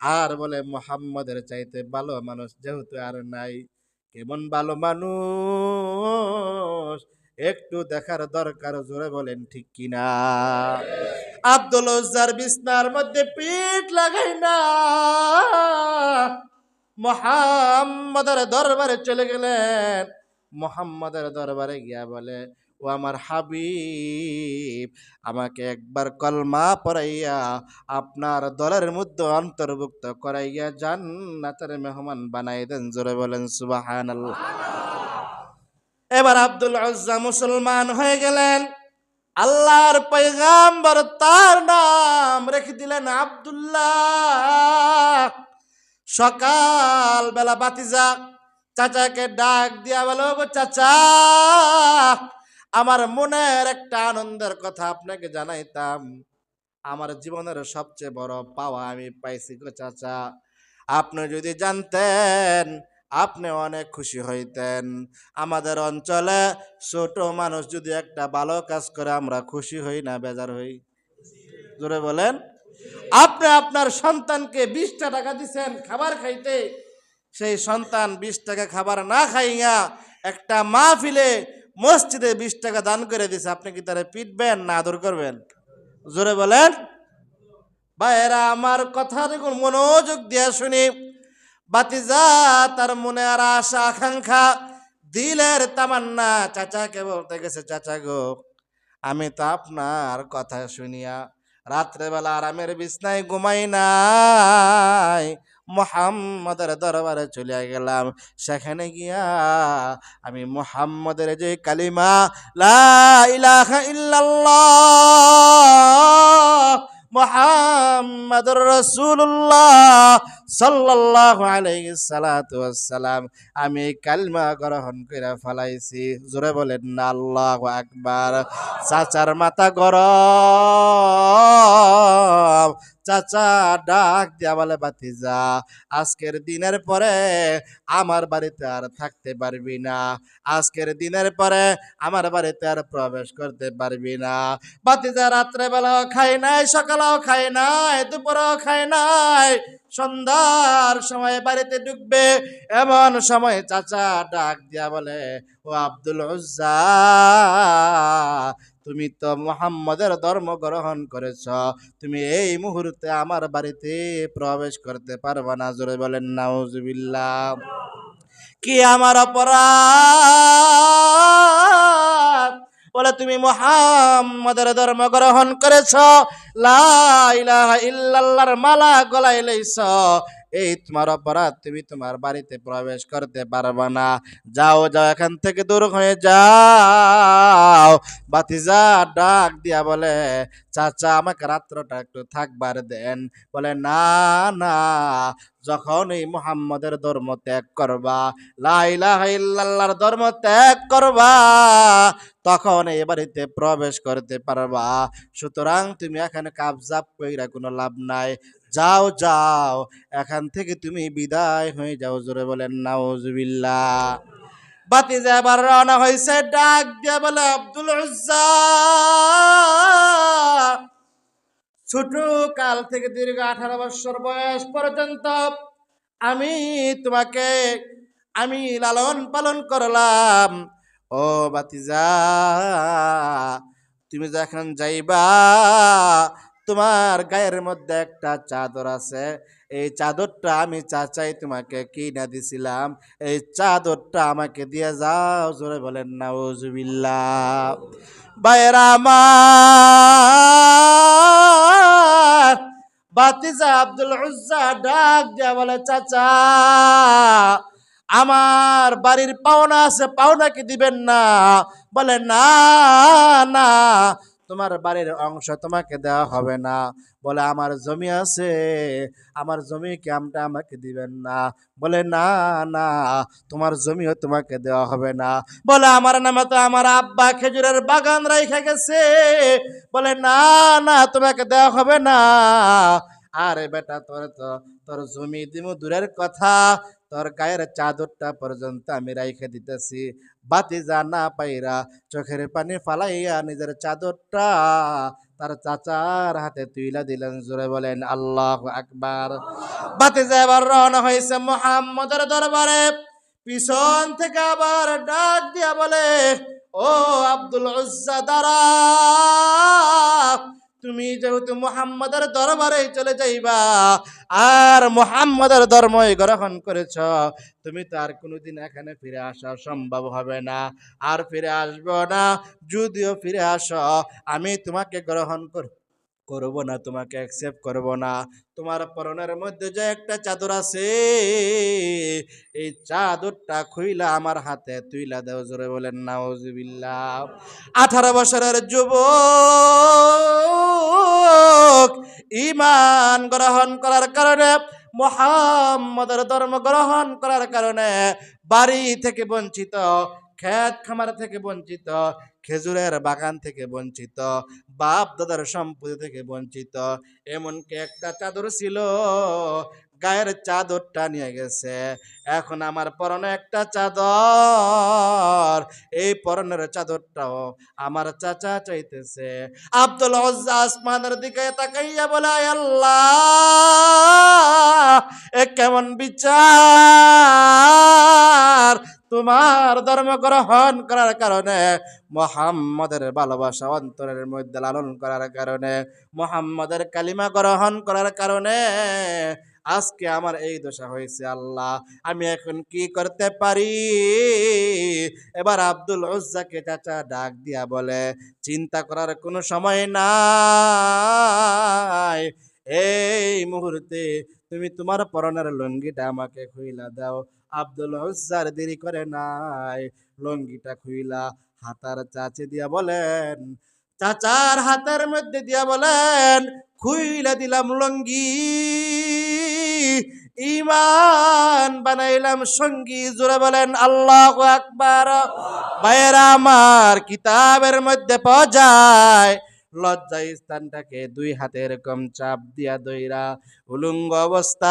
আর বলে, মোহাম্মদের চাইতে ভালো মানুষ যেহেতু আর নাই, কেমন ভালো মানুষ? একটু দেখার দরকার, জোরে বলেন, ঠিক কিনা আব্দুল বিছনার মধ্যে পিঠ লাগাই না। মোহাম্মদের দরবারে চলে গেলেন। মোহাম্মদের দরবারে গিয়া বলে ও আমার হাবিব, আমাকে একবার কলমা পড়াইয়া আপনার দলের মধ্যে অন্তর্ভুক্ত করাইয়া যান জান্নাতের মেহমান বানাই দেন, জোরে বলেন সুবহানাল্লাহ। এবার আব্দুল আজ্জা মুসলমান হয়ে গেলেন। আল্লাহর পয়গাম্বর তার নাম রেখে দিলেন আব্দুল্লাহ। সকাল বেলা বাতিজা চাচাকে ডাক দিয়া বলো চাচা আমার মনের একটা আনন্দের কথা আপনাকে জানাইতাম। আমার জীবনের সবচেয়ে বড় পাওয়া আমি পাইছি গো চাচা। আপনি যদি জানতেন, আপনি অনেক খুশি হইতেন। আমাদের অঞ্চলে ছোট মানুষ যদি একটা ভালো কাজ করে, আমরা খুশি হই না, বেজার হই। জোরে বলেন। আপনি আপনার সন্তানকে বিশটা টাকা দিছেন খাবার খাইতে। সেই সন্তান বিশ টাকা খাবার না খাইয়া একটা মাহফিলে মসজিদে বিশ টাকা দান করে দিছে, আপনি কি তারা পিটবেন না আদর করবেন? জোরে বলেন। ভাইয়েরা, আমার কথা দেখুন, মনোযোগ দিয়া শুনি। বাতিজা, তার মনে আর আশা, আকাঙ্ক্ষা, দিলের তামান্না চাচাকে বলতে গেছে চাচা গো? আমি তো আপনার কথা শুনিয়া রাত্রেবেলা আরামের বিছনায় ঘুমাই নাই। মোহাম্মদের দরবারে চলে গেলাম। সেখানে গিয়া আমি মোহাম্মদের যে কালিমা, লা ইলাহা ইল্লাল্লাহ, মোহাম্মদুর রাসূলুল্লাহ সাল্লাল্লাহু আলাইহি সালাতু ওয়াসসালাম, আমি কালমা গ্রহণ করে ফলাইছি। জোরে বলেন না, আল্লাহু আকবার। চাচার মাথা গরম চাচা ডাক দিয়া বলে বাতিজা আজকের দিনের পরে আমার বাড়িতে আর থাকতে পারবি না। আজকের দিনের পরে আমার বাড়িতে আর প্রবেশ করতে পারবি না। বাতিজা রাত্রে বেলাও খাই নাই, সকালেও খাই নাই, দুপুরেও খাই নাই। সন্ধ্যার সময় বাড়িতে ঢুকবে, এমন সময় চাচা ডাক দিয়া বলে, ও আব্দুল উজ্জা তুমি তো মোহাম্মদের ধর্ম গ্রহণ করেছ। তুমি এই মুহূর্তে আমার বাড়িতে প্রবেশ করতে পারবে না। জোরে বলেন, নাউজুবিল্লাহ। কি আমার অপরাধ? বলে, তুমি মোহাম্মদের ধর্ম গ্রহণ করেছ। লা ইলাহা ইল্লাল্লাহর মালা গলায় লইছ। এই তোমার অপরাধ, তুমি তোমার বাড়িতে প্রবেশ করতে পারবে না। যাও যাও, এখান থেকে দূর হয়ে যাও। বাতিজা ডাক দিয়া বলে, চাচা, আমাকে রাত্রটা একটু থাকবার দেন। বলে, না না যখন এই মুহাম্মদের ধর্ম ত্যাগ করবা লাইলাহ ইল্লাল্লাহর ধর্ম ত্যাগ করবা তখন এই বাড়িতে প্রবেশ করতে পারবা। সুতরাং তুমি এখানে কাবজাব কইরা কোনো লাভ নাই। যাও যাও, এখান থেকে তুমি বিদায় হয়ে যাও। জোরে বলেন, নাউজুবিল্লাহ। বাতি যাবার রওনা হয়েছে, ডাক দিয়া বলে, আব্দুল ছোট কাল থেকে দীর্ঘ আঠারো বছর বয়স পর্যন্ত আমি তোমাকে, আমি লালন পালন করলাম। ও বাতিজা, তুমি যখন যাইবা তোমার গায়ের মধ্যে একটা চাদর আছে। এই চাদরটা আমি চাচাই তোমাকে কিনা দিছিলাম। এই চাদরটা আমাকে দিয়ে যাও, জোরে বলেন না ওজুবিল্লাহ বাইরা আমার, বাতিজা আব্দুল উজ্জা ডাক দিয়া বলে, চাচা, আমার বাড়ির পাওনা আছে, পাওনা কি দিবেন না? বলে, না না তোমার বাড়ির অংশ তোমাকে দেওয়া হবে না। বলে, আমার জমি আছে, আমার জমি ক্যামটা আমাকে দিবেন না? বলে, না না, তোমার জমিও তোমাকে দেওয়া হবে না। বলে, আমার নামে তো আমার আব্বা খেজুরের বাগান রাইখা গেছে। বলে, না না, তোমাকে দেওয়া হবে না। আরে বেটা, তোর তো, তোর জমি দিমু দূরের কথা। তোর গায়ের চাদরটা পর্যন্ত আমি রাইখে দিতেছি। বাতি যা না পাইরা চোখের পানি ফালাইয়া নিজের চাদরটা তার চাচার হাতে তুইলা দিলেন। জোরে বলেন, আল্লাহ আকবার। বাতি যা এবার রওনা হয়েছে মোহাম্মদের দরবারে। পিছন থেকে আবার ডাক দিয়া বলে, ও আব্দুল উজ্জা, দাঁড়া। তুমি যেহেতু মোহাম্মদের দরবারে চলে যাইবা, আর মোহাম্মদের ধর্মই গ্রহণ করেছ, তুমি তো আর কোনোদিন এখানে ফিরে আসা সম্ভব হবে না। আর ফিরে আসব না, যদিও ফিরে আস, আমি তোমাকে গ্রহণ কর করব না, তোমাকে অ্যাকসেপ্ট করব না। তোমার পরনের মধ্যে যে একটা চাদর আছে, এই চাদরটা খুইলা আমার হাতে তুইলা দেও, জোরে বলেন, নাউজুবিল্লাহ। আঠারো বছরের যুবক ইমান গ্রহণ করার কারণে, মোহাম্মদের ধর্ম গ্রহণ করার কারণে বাড়ি থেকে বঞ্চিত। ক্ষেত খামার থেকে বঞ্চিত, খেজুরের বাগান থেকে বঞ্চিত, বাপ দাদার সম্পত্তি থেকে বঞ্চিত। এমনকি একটা চাদর ছিল গায়ের চাদরটা নিয়ে গেছে। এখন আমার পরনে একটা চাদর। এই পরনের চাদরটাও আমার চাচা চাইতেছে। আব্দুল হজ্জা আসমানের দিকে তাকাইয়া বলে আল্লাহ, এ কেমন বিচার? তোমার ধর্ম গ্রহণ করার কারণে, মোহাম্মদের ভালোবাসা অন্তরের মধ্যে লালন করার কারণে, মোহাম্মদের কালিমা গ্রহণ করার কারণে আজকে আমার এই দশা হয়েছে, আল্লাহ। আমি এখন কি করতে পারি? এবার আব্দুল উজ্জাকে চাচা ডাক দিয়া বলে, চিন্তা করার কোনো সময় নাই। এই মুহূর্তে তুমি তোমার পরনের লুঙ্গিটা আমাকে খুইলা দাও। আব্দুল উজ্জার দেরি করে নাই, লুঙ্গিটা খুইলা হাতার চাচে দিয়া বলেন, চাচার হাতের মধ্যে দিয়া বলেন, খুইলা দিলাম লঙ্গি। ইমান বানাইলাম, সঙ্গী জোরে বলেন, আল্লাহ আকবার। ভাইয়েরা, আমার কিতাবের মধ্যে পাওয়া যায় লজ্জা স্থানটাকে দুই হাতে এরকম চাপ দিয়া দইরা উলুঙ্গ অবস্থায়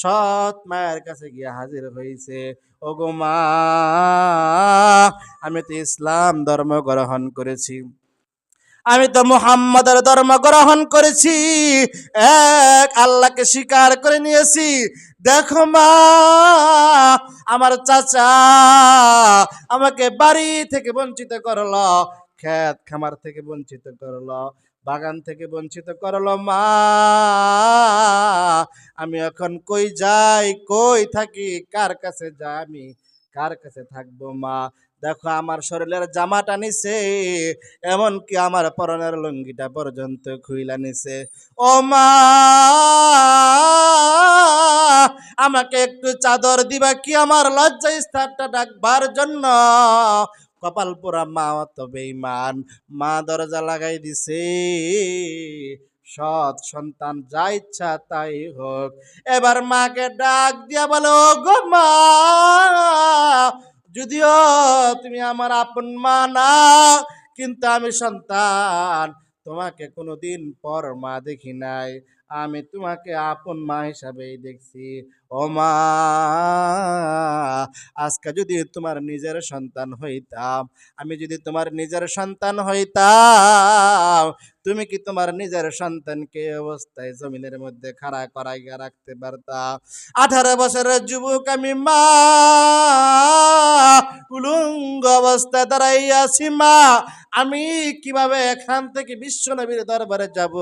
সৎ মায়ের কাছে গিয়ে হাজির হয়েছে ওগো মা, আমি তো ইসলাম ধর্ম গ্রহণ করেছি। আমি তো মুহাম্মাদের ধর্ম গ্রহণ করেছি। এক, আল্লাহকে স্বীকার করে নিয়েছি। দেখো মা, আমার চাচা আমাকে বাড়ি থেকে বঞ্চিত করল, ক্ষেত খামার থেকে বঞ্চিত করল, বাগান থেকে বঞ্চিত করল মা। আমি এখন কই যাই, কই থাকি, কার কাছে যাই, আমি কার কাছে থাকব মা? দেখো আমার শরীরের জামাটা নিছে এমনকি আমার পরনের লুঙ্গিটা পর্যন্ত খুইলা নিছে। ও মা, আমাকে একটু চাদর দিবা কি আমার লজ্জা স্থানটা ডাকবার জন্য? কপাল পোড়া মা অত বেইমান মা দরজা লাগাই দিছে। সৎ সন্তান যা ইচ্ছা তাই হোক। এবার মাকে ডাক দিয়া বলো গো মা যদিও তুমি আমার আপন মা না কিন্তু আমি সন্তান, তোমাকে কোনোদিন পর মা দেখি নাই। আমি তোমাকে আপন মা হিসাবেই দেখছি। ও মা, আজকে যদি তোমার নিজের সন্তান হইতাম, আমি যদি তোমার নিজের সন্তান হইতাম, তুমি কি তোমার নিজের সন্তানকে অবস্থায় জমিনের মধ্যে খাড়া করাইয়া রাখতে পারতা? আঠারো বছরের যুবক আমি মা, উলুঙ্গ অবস্থায় দাঁড়াইয়াছি মা। আমি কীভাবে এখান থেকে বিশ্ব নবীর দরবারে যাব?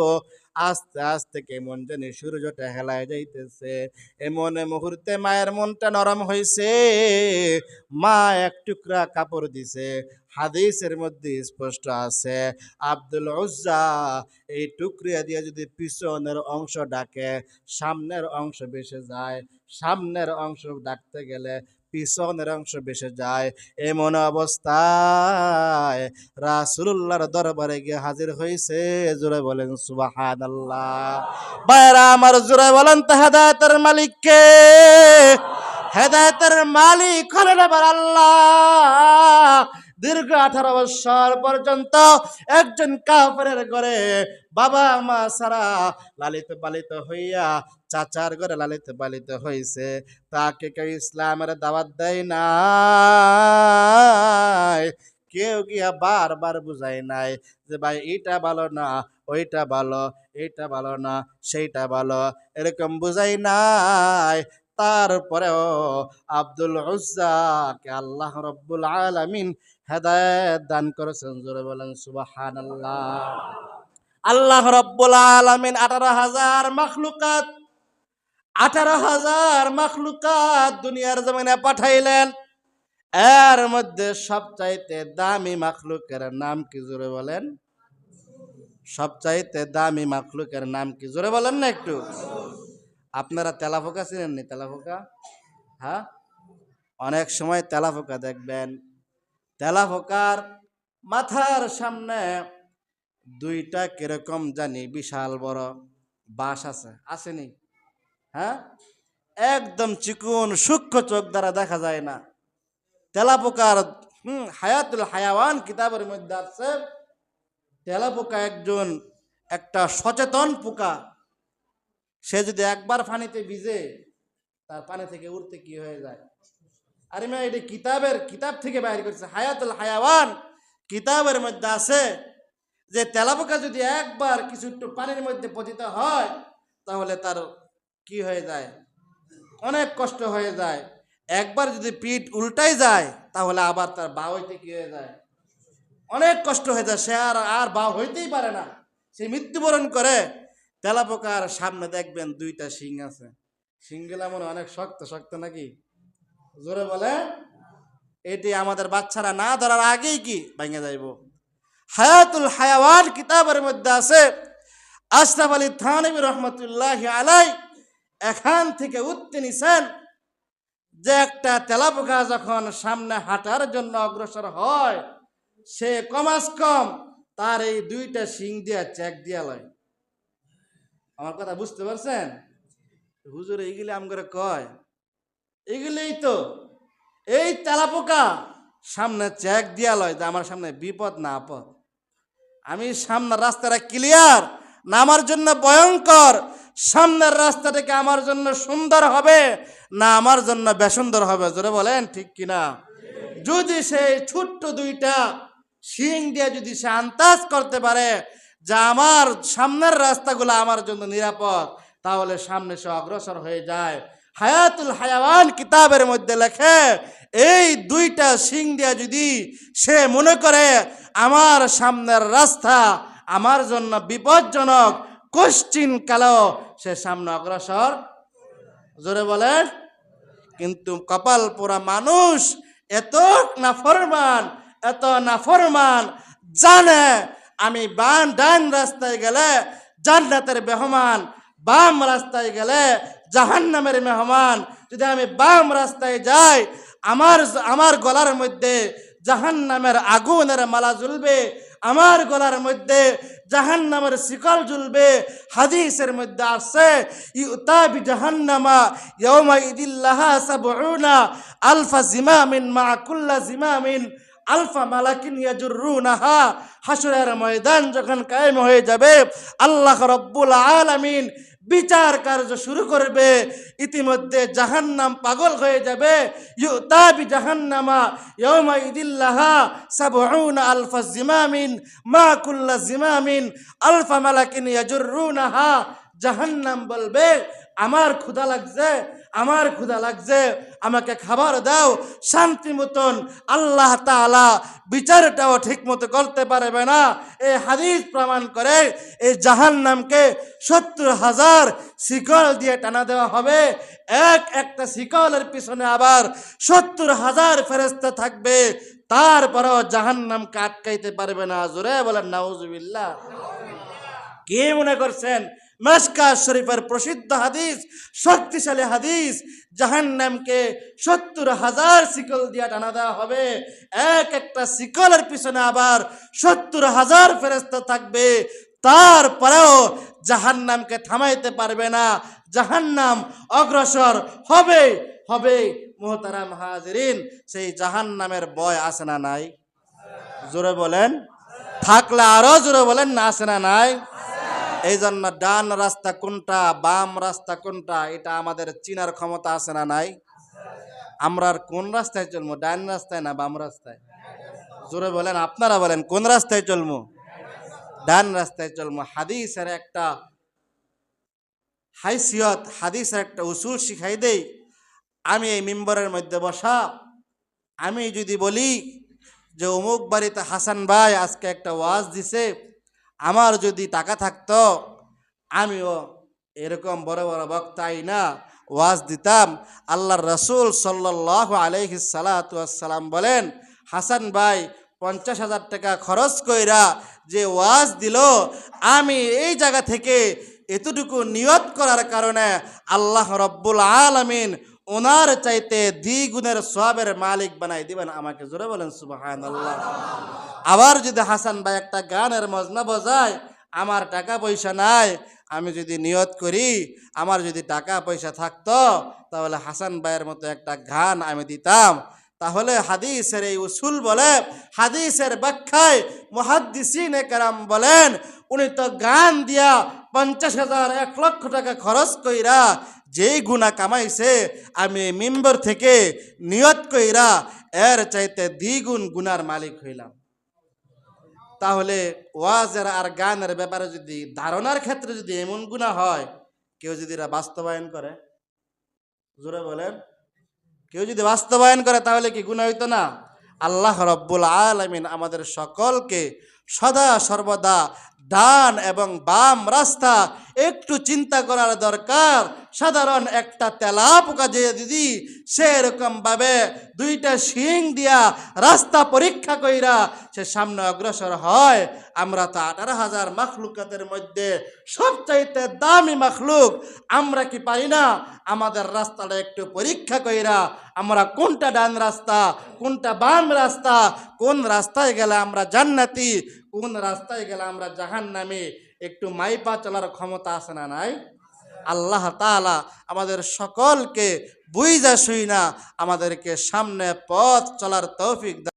আস্তে আস্তে কেমন জানি সূর্যটা হেলায় যাইতেছে। এমন মুহূর্তে মায়ের মনটা নরম হয়েছে মা এক টুকরা কাপড় দিছে। হাদিসের মধ্যে স্পষ্ট আছে, আব্দুল উজ্জা, এই টুকরিয়া দিয়ে যদি পিছনের অংশ ডাকে, সামনের অংশ বেসে যায়। সামনের অংশ ডাকতে গেলে পিছনের অংশ বেসে যায়। এমন অবস্থায় রাসুল্লাহর দরবারে গিয়ে হাজির হয়েছে জোরে বলেন সুবাহান আল্লাহ বাইরা আমার জোরে বলেন তাহাদের মালিককে। হেদায়তের মালিক হলেন আল্লাহ। দীর্ঘ আঠারো বছর পর্যন্ত একজন কাফের ঘরে বাবা, মা সারা লালিত পালিত হইয়া চাচার ঘরে লালিত পালিত হইছে। তাকে কেউ ইসলামের দাওয়াত দেয় না কেউ গিয়া বারবার বুঝাই নাই যে, ভাই, এটা ভালো না, ওইটা ভালো এইটা ভালো না, সেইটা ভালো। এরকম বুঝাই নাই। তারপরেও আব্দুল উজ্জাকে আল্লাহ রব্বুল আলামিন হেদায়েত দান করেছেন। জোরে বলেন সুবাহান আল্লাহ রব্বুল আলামিন আঠারো হাজার মখলুকাত, আঠারো হাজার মখলুকাত দুনিয়ার জমিনে পাঠাইলেন। এর মধ্যে সবচাইতে দামি মাখলুকের নাম কি জোরে বলেন? সবচাইতে দামি মাখলুকের নাম কি জোরে বলেন না একটু? আপনারা তেলাফোকা চিনেন নি তেলাফোকা হ্যাঁ? অনেক সময় তেলাফোকা দেখবেন। তেলাফোকার মাথার সামনে দুইটা কীরকম জানি বিশাল বড় বাস আছে, আসেনি? হ্যাঁ? একদম চিকুন, সূক্ষ্ম চোখ দ্বারা দেখা যায় না। তেলাপোকার হুম, হায়াতুল হায়াওয়ান কিতাবের মধ্যে আছে। তেলাপোকা একজন, একটা সচেতন পোকা সে যদি একবার পানিতে ভিজে, তার পানি থেকে উঠতে কি হয়ে যায়? আরে মেয়ে এটি কিতাবের কিতাব থেকে বাইর করছে, হায়াতুল হায়াওয়ান। কিতাবের মধ্যে আছে যে তেলাপোকা যদি একবার কিছু একটু পানির মধ্যে পতিত হয়, তাহলে তার কি হয়ে যায়? অনেক কষ্ট হয়ে যায়। একবার যদি পিঠ উল্টাই যায়, তাহলে আবার তার বা হইতে কি হয়ে যায়? অনেক কষ্ট হয়ে যায়, সে আর আর বা হইতেই পারে না। সে মৃত্যুবরণ করে, তেলাপোকার সামনে দেখবেন দুইটা শিং আছে। শিংগুলা মনে অনেক শক্ত শক্ত নাকি? জোরে বলে। এটি আমাদের বাচ্চারা না ধরার আগেই কি ভেঙে যাইব। হায়াতুল হায়াওয়ান কিতাবের মধ্যে আছে, আশরাফ আলী থানবী রহমতুল্লাহ আলাই এখান থেকে উঠতে নিছেন যে একটা তেলাপোকা যখন সামনে হাঁটার জন্য অগ্রসর হয়, সে কমাস কম তার এই দুইটা শিং দিয়া চেক দিয়া লয়। আমার কথা বুঝতে পারছেন? হুজুর এইগুলি আমগরে কয় এগুলোই তো। এই তেলাপোকা, সামনে চেক দিয়া লয় যে আমার সামনে বিপদ না আপদ। আমি সামনের রাস্তাটা ক্লিয়ার না আমার জন্য ভয়ঙ্কর, সামনের রাস্তাটাকে আমার জন্য সুন্দর হবে, না আমার জন্য বেসুন্দর হবে, জোরে বলেন ঠিক কিনা? যদি সেই ছোট্ট দুইটা শিং দিয়ে যদি সে আন্দাজ করতে পারে যে আমার সামনের রাস্তাগুলো আমার জন্য নিরাপদ, তাহলে সামনে সে অগ্রসর হয়ে যায়। হায়াতুল হায়াওয়ান কিতাবের মধ্যে লেখে, এই দুইটা সিং দিয়া যদি সে মনে করে, আমার সামনের রাস্তা আমার জন্য বিপজ্জনক, কোশ্চিন কালো, সে সামনে অগ্রসর জোরে বলেন। কিন্তু কপাল পোড়া মানুষ এত নাফরমান এত নাফরমান, জানে আমি বান ডান রাস্তায় গেলে জান্নাতের বেহমান, বাম রাস্তায় গেলে জাহান্নামের মেহমান যদি আমি বাম রাস্তায় যাই, আমার আমার গলার মধ্যে জাহান্নামের আগুনের মালা ঝুলবে আমার গলার মধ্যে জাহান্নামের শিকল ঝুলবে হাদিসের মধ্যে আছে, ইউতাবি জাহান্নামা ইদিল্লাহা সাবউনা আলফা জিমামিন মা কুল্লা জিমামিন আলফা মালাকিন ইয়াজুরুনাহা। হাসরের ময়দান যখন কায়েম হয়ে যাবে, আল্লাহ রব্বুল আলামিন বিচার কার্য শুরু করবে, ইতিমধ্যে জাহান্নাম পাগল হয়ে যাবে। ইউতাবি জাহান্নামা ইয়াউমা ইদিল্লাহা সাবউনা আলফা জিমামিন, মা কুল্লা জিমামিন, আলফা মালাকিন ইয়াজুরুনাহা। জাহান্নাম বলবে, আমার ক্ষুধা লাগছে, আমার ক্ষুধা লাগছে। আমাকে খাবার দাও, শান্তি মতন আল্লাহ তাআলা বিচারটাও ঠিক মতো করতে পারবে না। এই হাদিস প্রমাণ করে এই জাহান্নামকে সত্তর হাজার শিকল দিয়ে টানা দেওয়া হবে। এক একটা শিকলের পিছনে আবার সত্তর হাজার ফেরেস্তা থাকবে। তারপরেও জাহান্নামকে আটকাইতে পারবে না। জোরে বলেন, নাউজুবিল্লাহ। কে মনে করছেন? মাসকা শরীফের প্রসিদ্ধ হাদিস, শক্তিশালী হাদিস, জাহান্নামকে সত্তর হাজার শিকল দিয়া টানা দেওয়া হবে। এক একটা শিকলের পিছনে আবার সত্তর হাজার ফেরস্তা থাকবে। তারপরেও জাহান্নামকে থামাইতে পারবে না। জাহান্নাম অগ্রসর হবে হবে মোহতারাম হাজরিন। সেই জাহান্নামের বয় আছে না নাই? জোরে বলেন। থাকলে আরও জোরে বলেন, না আছে না নাই? এই জন্য ডান রাস্তা কোনটা, বাম রাস্তা কোনটা, এটা আমাদের চিনার ক্ষমতা আছে না নাই? আমরা আর কোন রাস্তায় চলবো? ডান রাস্তায় না বাম রাস্তায়? জোরে বলেন, আপনারা বলেন, কোন রাস্তায় চলবো? ডান রাস্তায় চলবো। হাদিসের একটা হাইসিয়ত, হাদিসের একটা উসুল শিখাই দেই। আমি এই মিম্বরের মধ্যে বসা, আমি যদি বলি যে অমুক বাড়িতে হাসান ভাই আজকে একটা ওয়াজ দিছে আমার যদি টাকা থাকতো, আমিও এরকম বড় বড় বক্তাই না, ওয়াজ দিতাম। আল্লাহর রসুল সাল্লাহ আলহি সালাতাম বলেন, হাসান ভাই, পঞ্চাশ হাজার টাকা খরচ কইরা যে ওয়াজ দিল, আমি এই জায়গা থেকে এতটুকু নিয়ত করার কারণে আল্লাহ রব্বুল আলমিন ওনার চাইতে দ্বিগুণের সবের মালিক বানাই দিবেন আমাকে। জোরে বলেন সুবাহান আল্লাহ আবার যদি হাসান ভাই একটা গানের মজনা বজায়, আমার টাকা পয়সা নাই, আমি যদি নিয়ত করি, আমার যদি টাকা পয়সা থাকতো, তাহলে হাসান ভাইয়ের মতো একটা গান আমি দিতাম। তাহলে হাদিসের এই উসুল বলে, হাদিসের ব্যাখ্যায় মহাদ্দিসিন কারাম বলেন, উনি তো গান দিয়া পঞ্চাশ হাজার এক লক্ষ টাকা খরচ কইরা যেই গুণা কামাইছে, আমি মেম্বার থেকে নিয়ত কইরা এর চাইতে দ্বিগুণ গুনার মালিক হইলাম। তাহলে ওয়াজের আর গানের ব্যাপারে যদি, ধারণার ক্ষেত্রে যদি এমন গুণা হয়, কেউ যদি এরা বাস্তবায়ন করে? জোরে বলেন। কেউ যদি বাস্তবায়ন করে, তাহলে কি গুণা হইতো না? আল্লাহ রব্বুল আলমিন আমাদের সকলকে সদা সর্বদা ডান এবং বাম রাস্তা একটু চিন্তা করার দরকার। সাধারণ একটা তেলা পোকা যে দিদি সেরকম ভাবে দুইটা শিং দিয়া রাস্তা পরীক্ষা কইরা সে সামনে অগ্রসর হয়, আমরা তো আঠারো হাজার মাখলুকাতের মধ্যে সবচাইতে দামি মাখলুক। আমরা কি পারি না আমাদের রাস্তাটা একটু পরীক্ষা কইরা আমরা কোনটা ডান রাস্তা, কোনটা বাম রাস্তা, কোন রাস্তায় গেলে আমরা জান্নাতি, কোন রাস্তায় গেলে আমরা জাহান নামে একটু মাইপা চলার ক্ষমতা আছে না নাই? আল্লাহ তালা আমাদের সকলকে বুঝা শুই না আমাদেরকে সামনে পথ চলার তৌফিক